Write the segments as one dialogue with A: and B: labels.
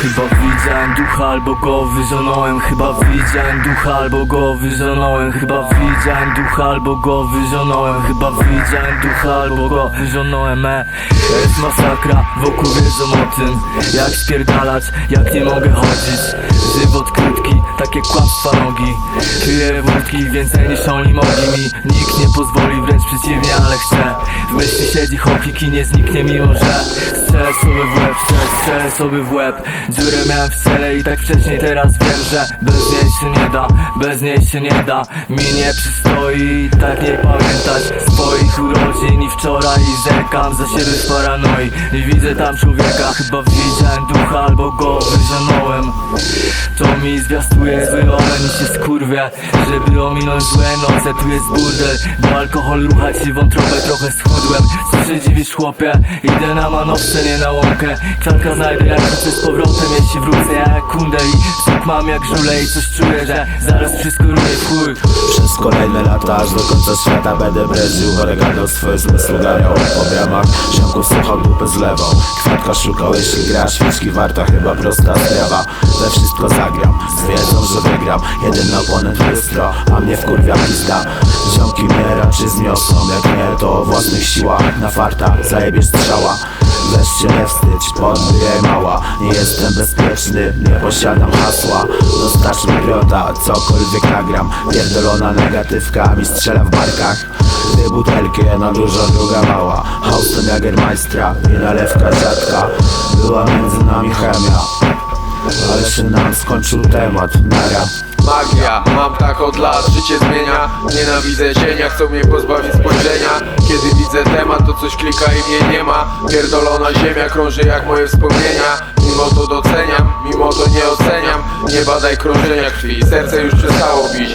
A: Chyba widziałem ducha albo go wyzionąłem Chyba widziałem ducha albo go wyzionąłem Chyba widziałem ducha albo go wyzionąłem Chyba widziałem ducha albo go wyzionąłem e. Jest masakra, wokół wiedzą o tym Jak spierdalać, jak nie mogę chodzić. Żywot krótki, takie kłamstwa nogi. Piję wódki, więcej niż oni mogli mi. Nikt nie pozwoli, wręcz przeciwnie, ale chcę. W myśli siedzi chłopik i nie zniknie mimo, że Strzelę sobie w łeb, strzelę, strzelę sobie w łeb. Dziurę miałem w cele i tak wcześniej teraz wiem, że Bez niej się nie da, bez niej się nie da. Mi nie przystoi i tak nie pamiętać Swoich urodzin i wczoraj i zerkam za siebie w paranoi. Nie widzę tam człowieka, chyba widziałem ducha albo go wyzionąłem To mi zwiastuje zły omen i się skurwię Żeby ominąć złe noce, tu jest burdel Bo alkohol rucha ci wątrobę, trochę schudłem Co się dziwisz chłopie? Idę na manowce, nie na łąkę. Kwiatka znajdę jak wrócę z powrotem Jeśli wrócę ja jak kundę i sok mam jak żule I coś czuję, że zaraz wszystko runie w chuj.
B: Przez kolejne lata aż do końca świata będę breził Oregano swoje zmysły ganiał po bramach Ziomków słuchał dupę zlewą Kwiatka szukał jeśli gra Świeczki warta chyba prosta sprawa. We wszystko zagram Z wiedzą, że wygram. Jeden oponent bystro A mnie wkurwia pizda Raczej zmiosą Jak nie to o własnych siłach Na farta zajebiesz strzała. Weź się nie wstydź, podmyję mała. Nie jestem bezpieczny, nie posiadam hasła. Dostarcz piota, cokolwiek nagram. Pierdolona negatywka mi strzela w barkach. Dwie butelki, jedna duża, druga mała Hauston Jagermeistra i nalewka rzadka Była między nami chemia. Ale się nam skończył temat, nara
C: Magia, mam tak od lat, życie zmienia. Nienawidzę cienia, chcą mnie pozbawić spojrzenia. Kiedy widzę temat, to coś klika i mnie nie ma. Pierdolona ziemia krąży jak moje wspomnienia. Mimo to doceniam, mimo to nie oceniam. Nie badaj krążenia krwi, serce już przestało bić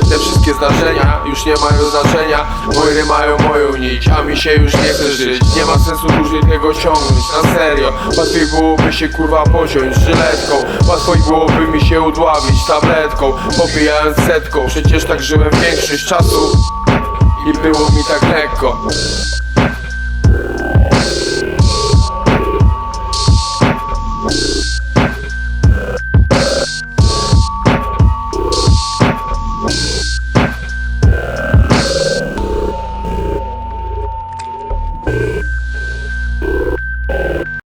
C: zdarzenia już nie mają znaczenia. Wojny mają moją nić, a mi się już nie chce żyć. Nie ma sensu dłużej tego ciągnąć, na serio. Łatwiej byłoby się kurwa posiąść żyletką. Łatwiej byłoby mi się udławić tabletką Popijając setką, przecież tak żyłem większość czasu I było mi tak lekko